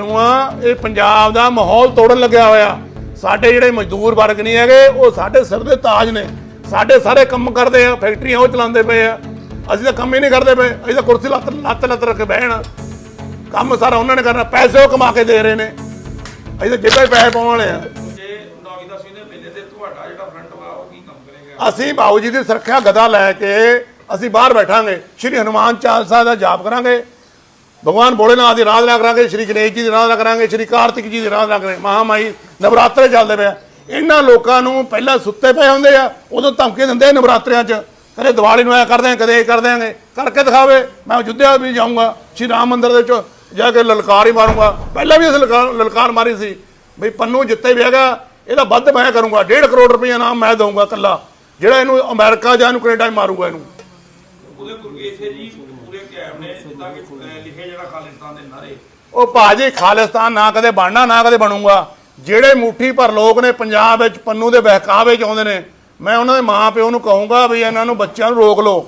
ਆ ਇਹ ਪੰਜਾਬ ਦਾ ਮਾਹੌਲ ਤੋੜਨ ਲੱਗਿਆ ਹੋਇਆ। ਸਾਡੇ ਜਿਹੜੇ ਮਜ਼ਦੂਰ ਵਰਗ ਨਹੀਂ ਹੈਗੇ ਉਹ ਸਾਡੇ ਸਿਰ ਦੇ ਤਾਜ ਨੇ। ਸਾਡੇ ਸਾਰੇ ਕੰਮ ਕਰਦੇ ਆ ਫੈਕਟਰੀਆਂ ਉਹ ਚਲਾਉਂਦੇ ਪਏ ਆ। ਅਸੀਂ ਤਾਂ ਕੰਮ ਹੀ ਨਹੀਂ ਕਰਦੇ ਪਏ ਅਸੀਂ ਤਾਂ ਕੁਰਸੀ ਲੱਤ ਲੱਤ ਲੱਤ ਰੱਖ ਕੇ ਬਹਿਣਾ। ਕੰਮ ਸਾਰਾ ਉਹਨਾਂ ਨੇ ਕਰਨਾ ਪੈਸੇ ਉਹ ਕਮਾ ਕੇ ਦੇ ਰਹੇ ਨੇ। ਅਸੀਂ ਤਾਂ ਜਿੱਦਾਂ ਹੀ ਪੈਸੇ ਪਾਉਣ ਵਾਲੇ ਆ। ਜੇ 9 ਦਸਵੀਂ ਦੇ ਮੇਲੇ ਤੇ ਤੁਹਾਡਾ ਜਿਹੜਾ ਫਰੰਟ ਵਾ ਉਹ ਕੀ ਕੰਮ ਕਰੇਗਾ? ਅਸੀਂ ਬਾਬੂ ਜੀ ਦੀ ਸੁਰੱਖਿਆ ਗਦਾ ਲੈ ਕੇ ਅਸੀਂ ਬਾਹਰ ਬੈਠਾਂਗੇ। ਸ਼੍ਰੀ ਹਨੂਮਾਨ ਚਾਲੀਸਾ ਦਾ ਜਾਪ ਕਰਾਂਗੇ। ਭਗਵਾਨ ਭੋਲੇਨਾਥ ਦੀ ਆਰਾਧਨਾ ਕਰਾਂਗੇ, ਸ਼੍ਰੀ ਗਣੇਸ਼ ਜੀ ਦੀ ਆਰਾਧਨਾ ਕਰਾਂਗੇ, ਸ਼੍ਰੀ ਕਾਰਤਿਕ ਜੀ ਦੀ ਆਰਾਧਨਾ ਕਰਾਂਗੇ। ਮਹਾਮਾਈ ਨਵਰਾਤਰੇ ਚੱਲਦੇ ਪਏ ਇਹਨਾਂ ਲੋਕਾਂ ਨੂੰ ਪਹਿਲਾਂ ਸੁੱਤੇ ਪਏ ਹੁੰਦੇ ਆ, ਉਦੋਂ ਧਮਕੀ ਦਿੰਦੇ ਆ ਨਵਰਾਤਰਿਆਂ 'ਚ। ਕਦੇ ਦੀਵਾਲੀ ਨੂੰ ਐ ਕਰਦੇ ਆ, ਕਦੇ ਇਹ ਕਰ ਦਿਆਂਗੇ ਕਰਕੇ ਦਿਖਾਵੇ, ਮੈਂ ਅਯੁੱਧਿਆ ਵੀ ਜਾਊਂਗਾ, ਸ਼੍ਰੀ ਰਾਮ ਮੰਦਿਰ ਦੇ ਵਿੱਚ ਜਾ ਕੇ ਲਲਕਾਰ ਹੀ ਮਾਰੂੰਗਾ। ਪਹਿਲਾਂ ਵੀ ਅਸੀਂ ਲਲਕਾਰ ਲਲਕਾਰ ਮਾਰੀ ਸੀ, ਬਈ ਪੰਨੂ ਜਿੱਤੇ ਵੀ ਹੈਗਾ, ਇਹਦਾ ਵੱਧ ਮੈਂ ਕਰੂੰਗਾ 1.5 ਕਰੋੜ ਰੁਪਏ ਨਾਮ ਮੈਂ ਦਊਂਗਾ ਇਕੱਲਾ। ਜਿਹੜਾ ਇਹਨੂੰ ਅਮਰੀਕਾ ਜਾਂ ਇਹਨੂੰ ਕੈਨੇਡਾ 'ਚ ਮਾਰੂਗਾ ਇਹਨੂੰ। ਉਹਦੇ ਗੁਰਗੇ ਜੀ, ਪੂਰੇ ਕੈਮ ਨੇ, ਜਿੱਦਾਂ ਕਿ ਅਹ, ਲਿਖੇ ਜਿਹੜਾ ਖਾਲਿਸਤਾਨ ਦੇ ਨਾਰੇ ਉਹ ਭਾਜੀ ਖਾਲਿਸਤਾਨ ਨਾ ਕਦੇ ਬਣਨਾ, ਨਾ ਕਦੇ ਬਣੂਗਾ। ਜਿਹੜੇ ਮੁੱਠੀ ਭਰ ਲੋਕ ਨੇ ਪੰਜਾਬ ਵਿੱਚ, ਪੰਨੂ ਦੇ ਬਹਿਕਾਵੇ ਚ ਆਉਂਦੇ ਨੇ, ਮੈਂ ਉਹਨਾਂ ਦੇ ਮਾਂ ਪਿਓ ਨੂੰ ਕਹੂੰਗਾ ਵੀ ਇਹਨਾਂ ਨੂੰ ਬੱਚਿਆਂ ਨੂੰ ਰੋਕ ਲਓ।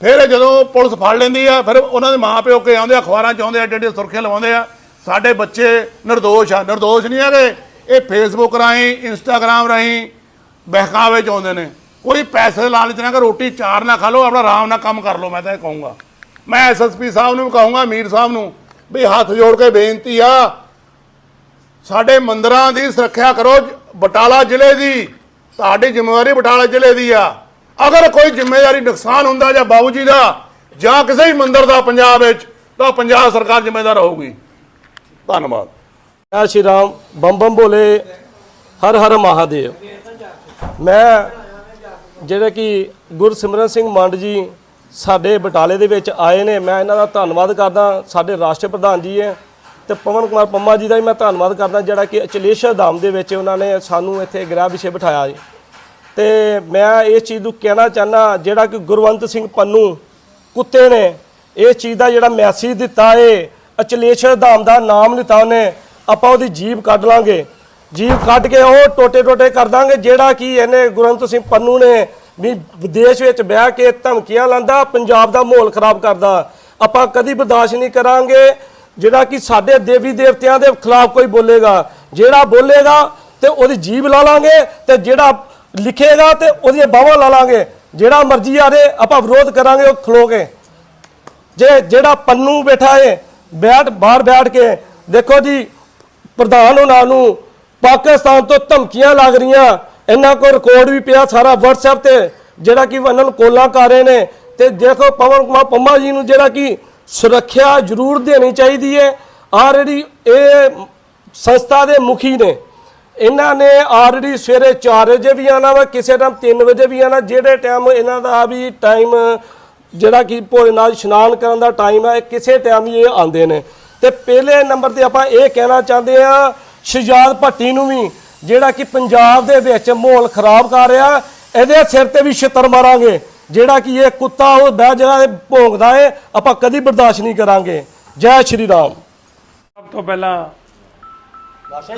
ਫਿਰ ਜਦੋਂ ਪੁਲਿਸ ਫੜ ਲੈਂਦੀ ਆ, ਫਿਰ ਉਹਨਾਂ ਦੇ ਮਾਂ ਪਿਓ ਕੇ ਆਉਂਦੇ ਆ, ਅਖਬਾਰਾਂ ਚ ਆਉਂਦੇ ਆ ਏਡੇ ਸੁਰਖੀਆਂ ਲਵਾਉਂਦੇ ਆ। ਸਾਡੇ ਬੱਚੇ ਨਿਰਦੋਸ਼ ਆ, ਨਿਰਦੋਸ਼ ਨਹੀਂ ਹੈਗੇ। ਇਹ ਫੇਸਬੁੱਕ ਰਾਹੀਂ ਇੰਸਟਾਗ੍ਰਾਮ ਰਾਹੀਂ ਬਹਿਕਾਵੇ ਚ ਆਉਂਦੇ ਨੇ। ਕੋਈ ਪੈਸੇ ਦੇ ਲਾਲਚ ਨਾ ਕਰ, ਰੋਟੀ ਚਾਰ ਨਾ ਖਾ ਲਓ, ਆਪਣਾ ਆਰਾਮ ਨਾਲ ਕੰਮ ਕਰ ਲਓ, ਮੈਂ ਤਾਂ ਇਹ ਕਹੂੰਗਾ। ਮੈਂ ਐਸਐਸਪੀ ਸਾਹਿਬ ਨੂੰ ਵੀ ਕਹੂੰਗਾ ਮੀਰ ਸਾਹਿਬ ਨੂੰ ਵੀ ਹੱਥ ਜੋੜ ਕੇ ਬੇਨਤੀ ਆ, ਸਾਡੇ ਮੰਦਰਾਂ ਦੀ ਸੁਰੱਖਿਆ ਕਰੋ, ਬਟਾਲਾ ਜ਼ਿਲ੍ਹੇ ਦੀ, ਤੁਹਾਡੀ ਜ਼ਿੰਮੇਵਾਰੀ ਬਟਾਲਾ ਜ਼ਿਲ੍ਹੇ ਦੀ ਆ। ਅਗਰ ਕੋਈ ਜ਼ਿੰਮੇਵਾਰੀ ਨੁਕਸਾਨ ਹੁੰਦਾ ਜਾਂ ਬਾਬੂ ਜੀ ਦਾ, ਜਾਂ ਕਿਸੇ ਵੀ ਮੰਦਰ ਦਾ ਪੰਜਾਬ ਵਿੱਚ, ਤਾਂ ਪੰਜਾਬ ਸਰਕਾਰ ਜ਼ਿੰਮੇਦਾਰ ਹੋਊਗੀ। ਧੰਨਵਾਦ। ਜੈ ਸ਼੍ਰੀ ਰਾਮ ਬੰਮ ਬੰਮ ਭੋਲੇ ਹਰ ਹਰ ਮਹਾਦੇਵ। ਮੈਂ ਜਿਹੜੇ ਕਿ ਗੁਰਸਿਮਰਨ ਸਿੰਘ ਮੰਡ ਜੀ ਸਾਡੇ ਬਟਾਲੇ ਦੇ ਵਿੱਚ ਆਏ ਨੇ। ਮੈਂ ਇਹਨਾਂ ਦਾ ਧੰਨਵਾਦ ਕਰਦਾ। ਸਾਡੇ ਰਾਸ਼ਟਰ ਪ੍ਰਧਾਨ ਜੀ ਹੈ ਤੇ ਪਵਨ ਕੁਮਾਰ ਪੰਮਾ ਜੀ ਦਾ ਵੀ ਮੈਂ ਧੰਨਵਾਦ ਕਰਦਾ, ਜਿਹੜਾ ਕਿ ਅਚਲੇਸ਼ਰ ਧਾਮ ਦੇ ਵਿੱਚ ਉਹਨਾਂ ਨੇ ਸਾਨੂੰ ਇੱਥੇ ਗ੍ਰਹਿ ਵਿਸ਼ੇ ਬਿਠਾਇਆ ਜੀ। ਤੇ ਮੈਂ ਇਸ ਚੀਜ਼ ਨੂੰ ਕਹਿਣਾ ਚਾਹਨਾ ਜਿਹੜਾ ਕਿ ਗੁਰਵੰਤ ਸਿੰਘ ਪੰਨੂ ਕੁੱਤੇ ਨੇ, ਇਸ ਚੀਜ਼ ਦਾ ਜਿਹੜਾ ਮੈਸੇਜ ਦਿੱਤਾ ਏ, ਅਚਲੇਸ਼ਰ ਧਾਮ ਦਾ ਨਾਮ ਲਿੱਤਾ ਉਹਨੇ, ਆਪਾਂ ਉਹਦੀ ਜੀਬ ਕੱਢ ਲਾਂਗੇ। ਜੀਬ ਕੱਢ ਕੇ ਉਹ ਟੋਟੇ ਟੋਟੇ ਕਰ ਦਾਂਗੇ, ਜਿਹੜਾ ਕਿ ਇਹਨੇ ਗੁਰਵੰਤ ਸਿੰਘ ਪੰਨੂ ਨੇ ਵੀ ਵਿਦੇਸ਼ ਵਿੱਚ ਬਹਿ ਕੇ ਧਮਕੀਆਂ ਲਾਂਦਾ, ਪੰਜਾਬ ਦਾ ਮਾਹੌਲ ਖਰਾਬ ਕਰਦਾ। ਆਪਾਂ ਕਦੀ ਬਰਦਾਸ਼ਤ ਨਹੀਂ ਕਰਾਂਗੇ ਜਿਹੜਾ ਕਿ ਸਾਡੇ ਦੇਵੀ ਦੇਵਤਿਆਂ ਦੇ ਖਿਲਾਫ ਕੋਈ ਬੋਲੇਗਾ। ਜਿਹੜਾ ਬੋਲੇਗਾ ਤੇ ਉਹਦੀ ਜੀਬ ਲਾ ਲਾਂਗੇ ਤੇ ਜਿਹੜਾ ਲਿਖੇਗਾ ਤੇ ਉਹਦੀਆਂ ਬਾਹਾਂ ਲਾ ਲਾਂਗੇ। ਜਿਹੜਾ ਮਰਜ਼ੀ ਆਰੇ ਆਪਾਂ ਵਿਰੋਧ ਕਰਾਂਗੇ, ਉਹ ਖਲੋਗੇ ਜੇ ਜਿਹੜਾ ਪੰਨੂ ਬੈਠਾ ਏ, ਬੈਠ, ਬਾਹਰ ਬੈਠ ਕੇ, ਦੇਖੋ ਜੀ, ਪ੍ਰਧਾਨ ਉਹਨਾਂ ਨੂੰ ਪਾਕਿਸਤਾਨ ਤੋਂ ਧਮਕੀਆਂ ਲੱਗ ਰਹੀਆਂ। ਇਹਨਾਂ ਕੋਲ ਰਿਕਾਰਡ ਵੀ ਪਿਆ ਸਾਰਾ WhatsApp ਤੇ, ਜਿਹੜਾ ਕਿ ਉਹਨਾਂ ਨੂੰ ਕੋਲਾਂ ਕਰ ਰਹੇ ਨੇ। ਤੇ ਦੇਖੋ ਪਵਨ ਕੁਮਾਰ ਪੰਮਾ ਜੀ ਨੂੰ ਜਿਹੜਾ ਕਿ ਸੁਰੱਖਿਆ ਜ਼ਰੂਰ ਦੇਣੀ ਚਾਹੀਦੀ ਹੈ। ਆਲਰੇਡੀ ਇਹ ਸੰਸਥਾ ਦੇ ਮੁਖੀ ਨੇ। ਇਹਨਾਂ ਨੇ ਆਲਰੇਡੀ ਸਵੇਰੇ 4 ਵਜੇ ਵੀ ਆਣਾ ਵਾ, ਕਿਸੇ ਟਾਈਮ 3 ਵਜੇ ਵੀ ਆਣਾ ਜਿਹੜੇ ਟਾਈਮ ਇਹਨਾਂ ਦਾ ਵੀ ਟਾਈਮ ਜਿਹੜਾ ਕਿ ਭੋਲੇਨਾਥ ਇਸ਼ਨਾਨ ਕਰਨ ਦਾ ਟਾਈਮ ਹੈ ਕਿਸੇ ਟਾਈਮ ਹੀ ਇਹ ਆਉਂਦੇ ਨੇ। ਤੇ ਪਹਿਲੇ ਨੰਬਰ ਤੇ ਆਪਾਂ ਇਹ ਕਹਿਣਾ ਚਾਹੁੰਦੇ ਆ ਸ਼ਜਾਦ ਭੱਟੀ ਨੂੰ ਵੀ ਜਿਹੜਾ ਕਿ ਪੰਜਾਬ ਦੇ ਵਿੱਚ ਮਾਹੌਲ ਖਰਾਬ ਕਰ ਰਿਹਾ, ਇਹਦੇ ਸਿਰ ਤੇ ਵੀ ਛਿੱਤਰ ਮਾਰਾਂਗੇ। ਜਿਹੜਾ ਕਿ ਇਹ ਕੁੱਤਾ, ਉਹ ਜਿਹੜਾ ਭੋਗਦਾ ਏ, ਆਪਾਂ ਕਦੀ ਬਰਦਾਸ਼ਤ ਨਹੀਂ ਕਰਾਂਗੇ। ਜੈ ਸ਼੍ਰੀ ਰਾਮ। ਸਭ ਤੋਂ ਪਹਿਲਾਂ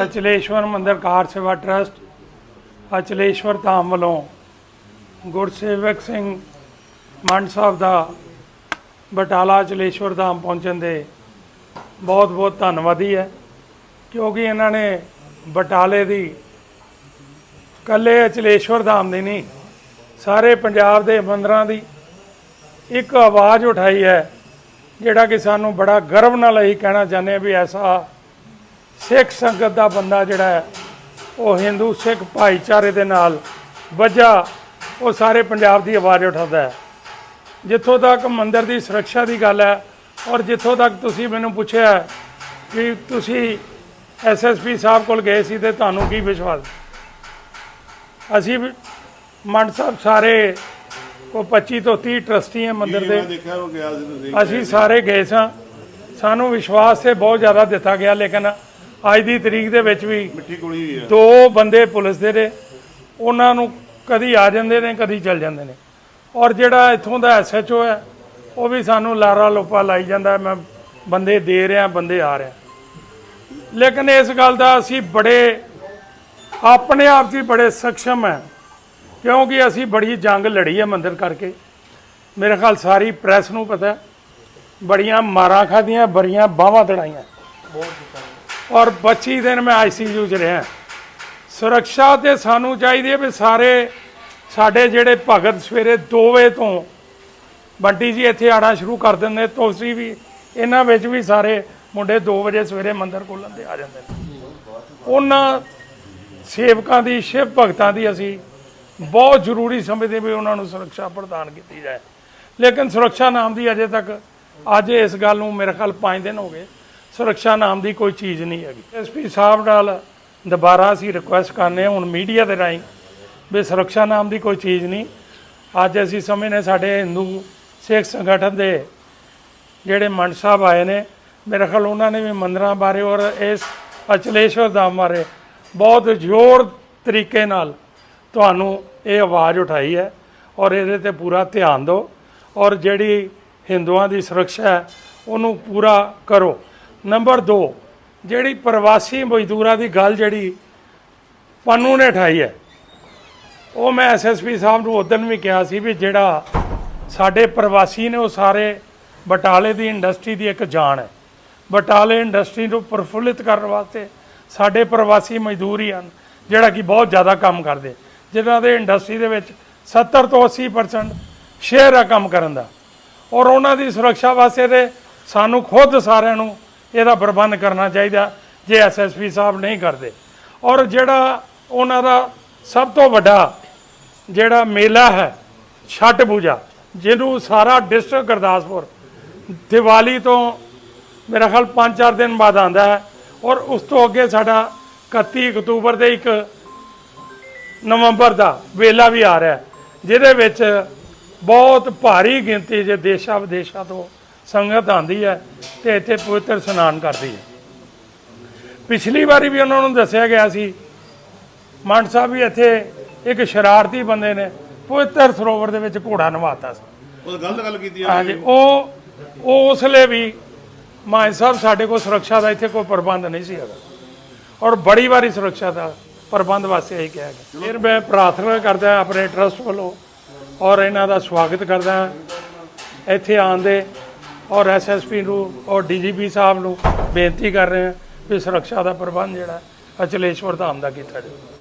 ਅਚਲੇਸ਼ਵਰ ਮੰਦਿਰ ਕਾਰ ਸੇਵਾ ਟਰਸਟ, ਅਚਲੇਸ਼ਵਰ ਧਾਮ ਵੱਲੋਂ ਗੁਰਸੇਵਕ ਸਿੰਘ ਮੰਡ ਸਾਹਿਬ ਦਾ ਬਟਾਲਾ ਅਚਲੇਸ਼ਵਰ ਧਾਮ ਪਹੁੰਚਣ ਦੇ ਬਹੁਤ ਬਹੁਤ ਧੰਨਵਾਦੀ ਹੈ, ਕਿਉਂਕਿ ਇਹਨਾਂ ਨੇ ਬਟਾਲੇ ਦੀ। ਕੱਲੇ ਅਚਲੇਸ਼ਵਰ ਧਾਮ ਦੀ ਨਹੀਂ, ਸਾਰੇ ਪੰਜਾਬ ਦੇ ਮੰਦਰਾਂ ਦੀ ਇੱਕ ਆਵਾਜ਼ ਉਠਾਈ ਹੈ, ਜਿਹੜਾ ਕਿ ਸਾਨੂੰ ਬੜਾ ਗਰਵ ਨਾਲ ਅਸੀਂ ਕਹਿਣਾ ਚਾਹੁੰਦੇ ਹਾਂ ਵੀ ਐਸਾ ਸਿੱਖ ਸੰਗਤ ਦਾ ਬੰਦਾ ਜਿਹੜਾ ਹੈ, ਉਹ ਹਿੰਦੂ ਸਿੱਖ ਭਾਈਚਾਰੇ ਦੇ ਨਾਲ ਵੱਜਾ, ਉਹ ਸਾਰੇ ਪੰਜਾਬ ਦੀ ਆਵਾਜ਼ ਉਠਾਉਂਦਾ ਹੈ। ਜਿੱਥੋਂ ਤੱਕ ਮੰਦਿਰ ਦੀ ਸੁਰੱਖਿਆ ਦੀ ਗੱਲ ਹੈ, ਔਰ ਜਿੱਥੋਂ ਤੱਕ ਤੁਸੀਂ ਮੈਨੂੰ ਪੁੱਛਿਆ ਕਿ ਤੁਸੀਂ ਐਸਐਸਪੀ ਸਾਹਿਬ ਕੋਲ ਗਏ ਸੀ ਤੇ ਤੁਹਾਨੂੰ ਕੀ ਵਿਸ਼ਵਾਸ? ਅਸੀਂ ਮੰਡ ਸਾਹਿਬ ਸਾਰੇ ਕੋ 25 ਤੋਂ 30 ਟਰਸਟੀ ਹੈ ਮੰਦਿਰ ਦੇ। ਅਸੀਂ ਸਾਰੇ ਗਏ ਸਾਂ। ਸਾਨੂੰ ਵਿਸ਼ਵਾਸ ਤੇ ਬਹੁਤ ਜ਼ਿਆਦਾ ਦਿੱਤਾ ਗਿਆ ਲੇਕਿਨ ਅੱਜ ਦੀ ਤਰੀਕ ਦੇ ਵਿੱਚ ਵੀ ਮਿੱਠੀ ਗੋਲੀ ਹੋਈ ਆ। ਦੋ ਬੰਦੇ ਪੁਲਿਸ ਦੇ ਨੇ। ਉਹਨਾਂ ਨੂੰ ਕਦੀ ਆ ਜਾਂਦੇ ਨੇ ਕਦੀ ਚਲ ਜਾਂਦੇ ਨੇ। ਔਰ ਜਿਹੜਾ ਇੱਥੋਂ ਦਾ ਐਸਐਚਓ ਹੈ ਉਹ ਵੀ ਸਾਨੂੰ ਲਾਰਾ ਲੋਪਾ ਲਾਈ ਜਾਂਦਾ ਹੈ, ਮੈਂ ਬੰਦੇ ਦੇ ਰਿਹਾ ਬੰਦੇ ਆ ਰਿਹਾ। ਲੇਕਿਨ ਇਸ ਗੱਲ ਦਾ ਅਸੀਂ ਬੜੇ, ਆਪਣੇ ਆਪ 'ਚ ਹੀ ਬੜੇ ਸਖਸ਼ਮ ਹੈ, ਕਿਉਂਕਿ ਅਸੀਂ ਬੜੀ ਜੰਗ ਲੜੀ ਹੈ ਮੰਦਰ ਕਰਕੇ। ਮੇਰੇ ਖਿਆਲ ਸਾਰੀ ਪ੍ਰੈਸ ਨੂੰ ਪਤਾ ਬੜੀਆਂ ਮਾਰਾਂ ਖਾਧੀਆਂ, ਬੜੀਆਂ ਬਾਹਾਂ ਦੜਾਈਆਂ। ਔਰ 25 ਦਿਨ ਮੈਂ ਆਈਸੀਯੂ 'ਚ ਰਿਹਾ। ਸੁਰੱਖਿਆ ਤੇ ਸਾਨੂੰ ਚਾਹੀਦੀ ਹੈ ਵੀ ਸਾਰੇ ਸਾਡੇ ਜਿਹੜੇ ਭਗਤ ਸਵੇਰੇ 2 ਵਜੇ ਤੋਂ ਬੰਟੀ ਜੀ ਇੱਥੇ ਆਣਾ ਸ਼ੁਰੂ ਕਰ ਦਿੰਦੇ, ਤੁਸੀਂ ਵੀ ਇਹਨਾਂ ਵਿੱਚ ਵੀ ਸਾਰੇ ਮੁੰਡੇ 2 ਵਜੇ ਸਵੇਰੇ ਮੰਦਰ ਖੋਲਣ ਤੇ ਆ ਜਾਂਦੇ ਨੇ। ਉਹਨਾਂ ਸੇਵਕਾਂ ਦੀ, ਸ਼ਿਵ ਭਗਤਾਂ ਦੀ ਅਸੀਂ ਬਹੁਤ ਜ਼ਰੂਰੀ ਸਮਝਦੇ ਵੀ ਉਹਨਾਂ ਨੂੰ ਸੁਰੱਖਿਆ ਪ੍ਰਦਾਨ ਕੀਤੀ ਜਾਏ। ਲੇਕਿਨ ਸੁਰੱਖਿਆ ਨਾਮ ਦੀ ਅਜੇ ਤੱਕ, ਅੱਜ ਇਸ ਗੱਲ ਨੂੰ ਮੇਰੇ ਖਿਆਲ 5 ਦਿਨ ਹੋ ਗਏ, ਸੁਰੱਖਿਆ ਨਾਮ ਦੀ ਕੋਈ ਚੀਜ਼ ਨਹੀਂ ਹੈਗੀ। ਐਸਪੀ ਸਾਹਿਬ ਨਾਲ ਦੁਬਾਰਾ ਅਸੀਂ ਰਿਕੁਐਸਟ ਕਰਨੇ ਹੁਣ ਮੀਡੀਆ ਦੇ ਰਾਹੀਂ ਵੀ ਸੁਰੱਖਿਆ ਨਾਮ ਦੀ ਕੋਈ ਚੀਜ਼ ਨਹੀਂ। ਅੱਜ ਅਸੀਂ ਸਮਝਨੇ ਸਾਡੇ ਹਿੰਦੂ ਸਿੱਖ ਸੰਗਠਨ ਦੇ ਜਿਹੜੇ ਮੰਡ ਸਾਹਿਬ ਆਏ ਨੇ ਮੇਰੇ ਖਿਆਲ ਉਹਨਾਂ ਨੇ ਵੀ ਮੰਦਰਾਂ ਬਾਰੇ ਔਰ ਇਸ ਅਚਲੇਸ਼ਵਰ ਧਾਮ ਬਾਰੇ ਬਹੁਤ ਜ਼ੋਰ ਤਰੀਕੇ ਨਾਲ ਤੁਹਾਨੂੰ ਇਹ ਆਵਾਜ਼ ਉਠਾਈ ਹੈ ਔਰ ਇਹਦੇ ਤੇ ਪੂਰਾ ਧਿਆਨ ਦਿਓ ਔਰ ਜਿਹੜੀ ਹਿੰਦੂਆਂ ਦੀ ਸੁਰੱਖਿਆ ਹੈ, ਉਹਨੂੰ ਪੂਰਾ ਕਰੋ। ਨੰਬਰ 2 ਜਿਹੜੀ ਪ੍ਰਵਾਸੀ ਮਜ਼ਦੂਰਾਂ ਦੀ ਗੱਲ ਜਿਹੜੀ ਪੰਨੂ ਨੇ ਉਠਾਈ ਹੈ, ਉਹ ਮੈਂ ਐਸਐਸਪੀ ਸਾਹਿਬ ਨੂੰ ਉਦੋਂ ਵੀ ਕਿਹਾ ਸੀ ਵੀ ਜਿਹੜਾ ਸਾਡੇ ਪ੍ਰਵਾਸੀ ਨੇ ਉਹ ਸਾਰੇ ਬਟਾਲੇ ਦੀ ਇੰਡਸਟਰੀ ਦੀ ਇੱਕ ਜਾਨ ਹੈ। ਬਟਾਲੇ ਇੰਡਸਟਰੀ ਨੂੰ ਪ੍ਰਫੁੱਲਿਤ ਕਰਨ ਵਾਸਤੇ ਸਾਡੇ ਪ੍ਰਵਾਸੀ ਮਜ਼ਦੂਰ ਹੀ ਹਨ, ਜਿਹੜਾ ਕਿ ਬਹੁਤ ਜ਼ਿਆਦਾ ਕੰਮ ਕਰਦੇ। ਜਿਨ੍ਹਾਂ ਦੇ ਇੰਡਸਟਰੀ ਦੇ ਵਿੱਚ 70 ਤੋਂ 80% ਸ਼ੇਅਰ ਆ ਕੰਮ ਕਰਨ ਦਾ। ਔਰ ਉਹਨਾਂ ਦੀ ਸੁਰੱਖਿਆ ਵਾਸਤੇ ਤੇ ਸਾਨੂੰ ਖੁਦ ਸਾਰਿਆਂ ਨੂੰ ਇਹਦਾ ਪ੍ਰਬੰਧ ਕਰਨਾ ਚਾਹੀਦਾ, ਜੇ ਐਸਐਸਪੀ ਸਾਹਿਬ ਨਹੀਂ ਕਰਦੇ। ਔਰ ਜਿਹੜਾ ਉਹਨਾਂ ਦਾ ਸਭ ਤੋਂ ਵੱਡਾ ਜਿਹੜਾ ਮੇਲਾ ਹੈ ਛੱਟ ਪੂਜਾ, ਜਿਹਨੂੰ ਸਾਰਾ ਡਿਸਟ੍ਰਿਕਟ ਗੁਰਦਾਸਪੁਰ, ਦੀਵਾਲੀ ਤੋਂ ਮੇਰਾ ਖਿਆਲ 5-4 ਦਿਨ ਬਾਅਦ ਆਂਦਾ ਹੈ। ਔਰ ਉਸ ਤੋਂ ਅੱਗੇ ਸਾਡਾ 31 ਅਕਤੂਬਰ ਦੇ ਇੱਕ ਨਵੰਬਰ ਦਾ ਵੇਲਾ ਵੀ ਆ ਰਿਹਾ ਜਿਹਦੇ ਵਿੱਚ ਬਹੁਤ ਭਾਰੀ ਗਿਣਤੀ ਦੇ ਦੇਸ਼ਾਂ ਵਿਦੇਸ਼ਾਂ ਤੋਂ ਸੰਗਤ ਆਂਦੀ ਹੈ ਤੇ ਇੱਥੇ ਪਵਿੱਤਰ ਇਸ਼ਨਾਨ ਕਰਦੀ ਹੈ। ਪਿਛਲੀ ਵਾਰੀ ਵੀ ਉਹਨਾਂ ਨੂੰ ਦੱਸਿਆ ਗਿਆ ਸੀ ਮੰਡ ਸਾਹਿਬ ਵੀ ਇੱਥੇ ਇੱਕ ਸ਼ਰਾਰਤੀ ਬੰਦੇ ਨੇ ਪਵਿੱਤਰ ਸਰੋਵਰ ਦੇ ਵਿੱਚ ਘੋੜਾ ਨਵਾਤਾ ਸੀ। ਉਹ ਗਲਤ ਗੱਲ ਕੀਤੀ ਹਾਂਜੀ ਉਹ ਉਹ ਉਸ ਲਈ ਵੀ ਮਾਨ ਸਾਹਿਬ, ਸਾਡੇ ਕੋਲ ਸੁਰੱਖਿਆ ਦਾ ਇੱਥੇ ਕੋਈ ਪ੍ਰਬੰਧ ਨਹੀਂ ਸੀ ਹੈਗਾ। ਔਰ ਬੜੀ ਵਾਰੀ ਸੁਰੱਖਿਆ ਦਾ ਪ੍ਰਬੰਧ ਵਾਸਤੇ ਇਹੀ ਕਿਹਾ ਗਿਆ। ਫਿਰ ਮੈਂ ਪ੍ਰਾਰਥਨਾ ਕਰਦਾ ਆਪਣੇ ਟਰਸਟ ਵੱਲੋਂ ਔਰ ਇਹਨਾਂ ਦਾ ਸਵਾਗਤ ਕਰਦਾ ਇੱਥੇ ਆਉਣ ਦੇ ਔਰ ਐਸਐਸਪੀ ਨੂੰ ਔਰ ਡੀਜੀਪੀ ਸਾਹਿਬ ਨੂੰ ਬੇਨਤੀ ਕਰ ਰਹੇ ਹਾਂ ਵੀ ਸੁਰੱਖਿਆ ਦਾ ਪ੍ਰਬੰਧ ਜਿਹੜਾ ਅਚਲੇਸ਼ਵਰ ਧਾਮ ਦਾ ਕੀਤਾ ਜਾਵੇ।